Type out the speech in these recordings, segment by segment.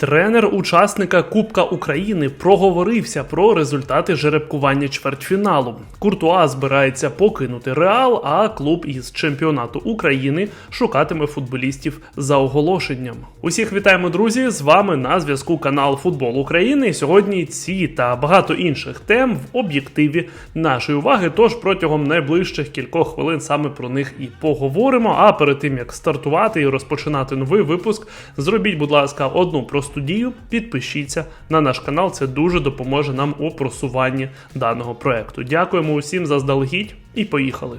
Тренер учасника Кубка України проговорився про результати жеребкування чвертьфіналу. Куртуа збирається покинути Реал, а клуб із чемпіонату України шукатиме футболістів за оголошенням. Усіх вітаємо, друзі! З вами на зв'язку канал Футбол України. Сьогодні ці та багато інших тем в об'єктиві нашої уваги. Тож протягом найближчих кількох хвилин саме про них і поговоримо. А перед тим як стартувати і розпочинати новий випуск, зробіть, будь ласка, одну просту дію. Підпишіться на наш канал. Це дуже допоможе нам у просуванні даного проекту. Дякуємо усім заздалегідь і поїхали.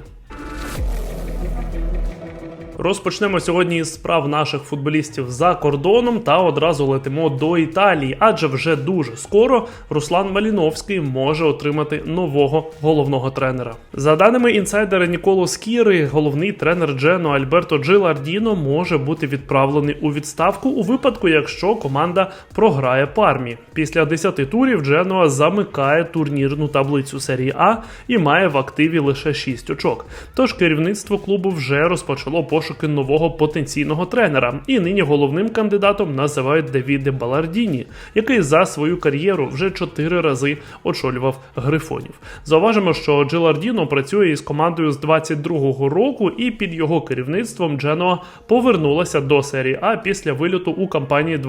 Розпочнемо сьогодні із справ наших футболістів за кордоном та одразу летимо до Італії, адже вже дуже скоро Руслан Маліновський може отримати нового головного тренера. За даними інсайдера Ніколо Скіри, головний тренер Джено Альберто Джилардіно може бути відправлений у відставку у випадку, якщо команда програє пармі. Після 10 турів Дженуа замикає турнірну таблицю серії А і має в активі лише 6 очок. Тож керівництво клубу вже розпочало пошуки нового потенційного тренера, і нині головним кандидатом називають Давіде Балардіні, який за свою кар'єру вже 4 рази очолював грифонів. Зауважимо, що Джилардіно працює із командою з 22-го року, і під його керівництвом Дженоа повернулася до серії А після вильоту у кампанії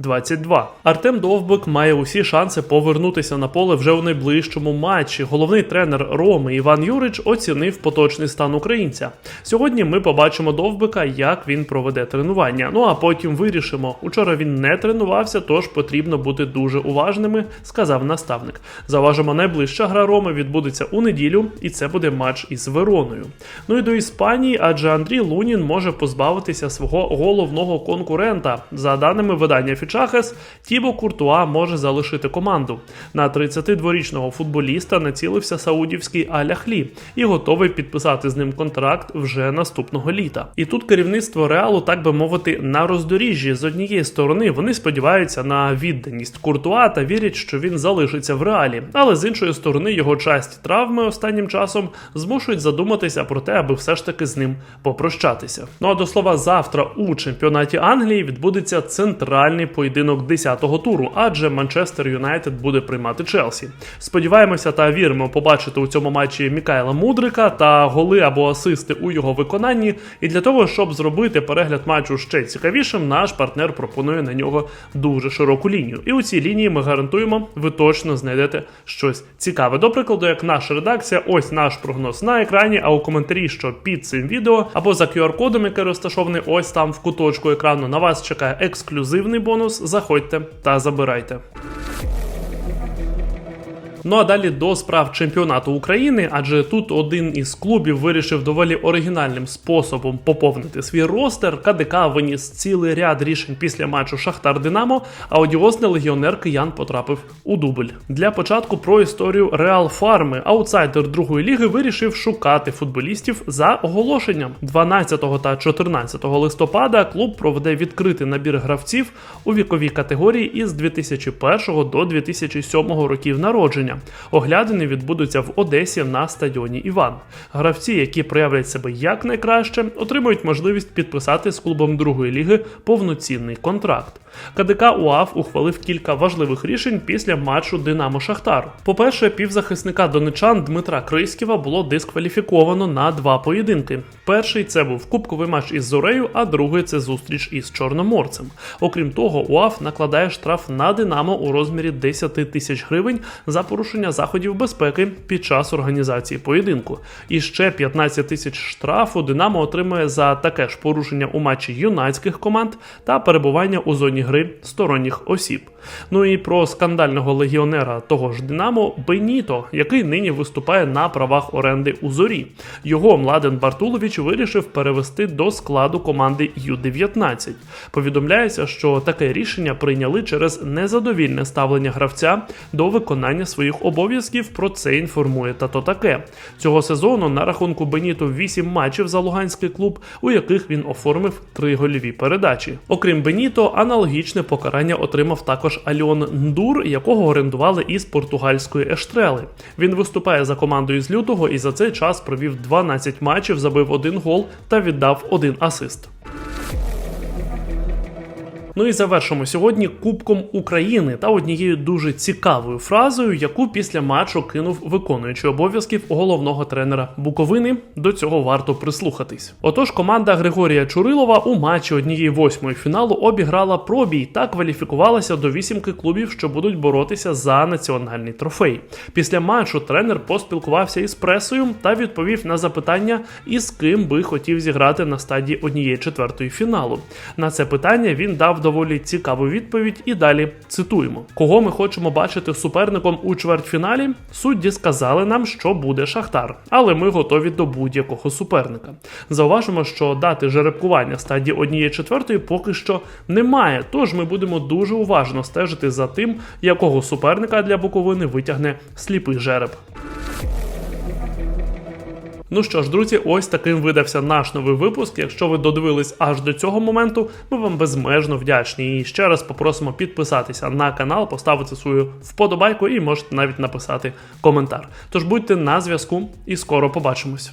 21-22. Артем Довбик має усі шанси повернутися на поле вже у найближчому матчі. Головний тренер Роми Іван Юрич оцінив поточний стан українця. Сьогодні ми побачимо Довбика, як він проведе тренування. Ну а потім вирішимо. Учора він не тренувався, тож потрібно бути дуже уважними, сказав наставник. Заважимо, найближча гра Роми відбудеться у неділю, і це буде матч із Вероною. Ну і до Іспанії, адже Андрій Лунін може позбавитися свого головного конкурента. За даними видання Фічахес, Тібо Куртуа може залишити команду. На 32-річного футболіста націлився саудівський Аляхлі і готовий підписати з ним контракт вже наступного літа. І тут керівництво реалу, так би мовити, на роздоріжжі з однієї сторони вони сподіваються на відданість Куртуа та вірять, що він залишиться в реалі. Але з іншої сторони його часті травми останнім часом змушують задуматися про те, аби все ж таки з ним попрощатися. Ну а до слова, завтра у чемпіонаті Англії відбудеться центральний поєдинок 10-го туру, адже Манчестер Юнайтед буде приймати Челсі. Сподіваємося та віримо побачити у цьому матчі Мікайла Мудрика та голи або асисти у його виконанні. І для того, щоб зробити перегляд матчу ще цікавішим, наш партнер пропонує на нього дуже широку лінію. І у цій лінії ми гарантуємо, ви точно знайдете щось цікаве. До прикладу, як наша редакція, ось наш прогноз на екрані, а у коментарі, що під цим відео, або за QR-кодом, який розташований ось там в куточку екрану, на вас чекає ексклюзивний бонус. Заходьте та забирайте. Ну а далі до справ чемпіонату України, адже тут один із клубів вирішив доволі оригінальним способом поповнити свій ростер. КДК виніс цілий ряд рішень після матчу Шахтар Динамо. А одіозний легіонер киян потрапив у дубль. Для початку про історію Реал Фарми. Аутсайдер другої ліги вирішив шукати футболістів за оголошенням. 12 та 14 листопада клуб проведе відкритий набір гравців у віковій категорії із 2001 до 2007 років народження. Оглядини відбудуться в Одесі на стадіоні Іван. Гравці, які проявлять себе якнайкраще, отримують можливість підписати з клубом другої ліги повноцінний контракт. КДК УАФ ухвалив кілька важливих рішень після матчу Динамо Шахтар. По-перше, півзахисника донечан Дмитра Крисківа було дискваліфіковано на два поєдинки. Перший це був кубковий матч із Зорею, а другий це зустріч із Чорноморцем. Окрім того, УАФ накладає штраф на Динамо у розмірі 10 тисяч гривень за порушення заходів безпеки під час організації поєдинку. І ще 15 тисяч штрафу Динамо отримує за таке ж порушення у матчі юнацьких команд та перебування у зоні гри сторонніх осіб. Ну і про скандального легіонера того ж Динамо Беніто, який нині виступає на правах оренди у зорі. Його Младен Бартулович вирішив перевести до складу команди Ю-19. Повідомляється, що таке рішення прийняли через незадовільне ставлення гравця до виконання своїх обов'язків. Про це інформує тато таке. Цього сезону на рахунку Беніто 8 матчів за Луганський клуб, у яких він оформив три гольові передачі. Окрім Беніто, аналогічне покарання отримав також Альон Ндур, якого орендували із португальської Ештрели. Він виступає за командою з лютого і за цей час провів 12 матчів, забив один гол та віддав один асист. Ну і завершимо сьогодні Кубком України та однією дуже цікавою фразою, яку після матчу кинув виконуючий обов'язків головного тренера Буковини. До цього варто прислухатись. Отож, команда Григорія Чурилова у матчі однієї восьмої фіналу обіграла пробій та кваліфікувалася до вісімки клубів, що будуть боротися за національний трофей. Після матчу тренер поспілкувався із пресою та відповів на запитання, із ким би хотів зіграти на стадії однієї четвертої фіналу. На це питання він дав доволі цікаву відповідь. І далі цитуємо: кого ми хочемо бачити суперником у чвертьфіналі. Судді сказали нам, що буде Шахтар, але ми готові до будь-якого суперника. Зауважимо, що дати жеребкування стадії однієї четвертої поки що немає. Тож ми будемо дуже уважно стежити за тим, якого суперника для Буковини витягне сліпий жереб. Ну що ж, друзі, ось таким видався наш новий випуск. Якщо ви додивились аж до цього моменту, ми вам безмежно вдячні. І ще раз попросимо підписатися на канал, поставити свою вподобайку і можете навіть написати коментар. Тож будьте на зв'язку і скоро побачимось.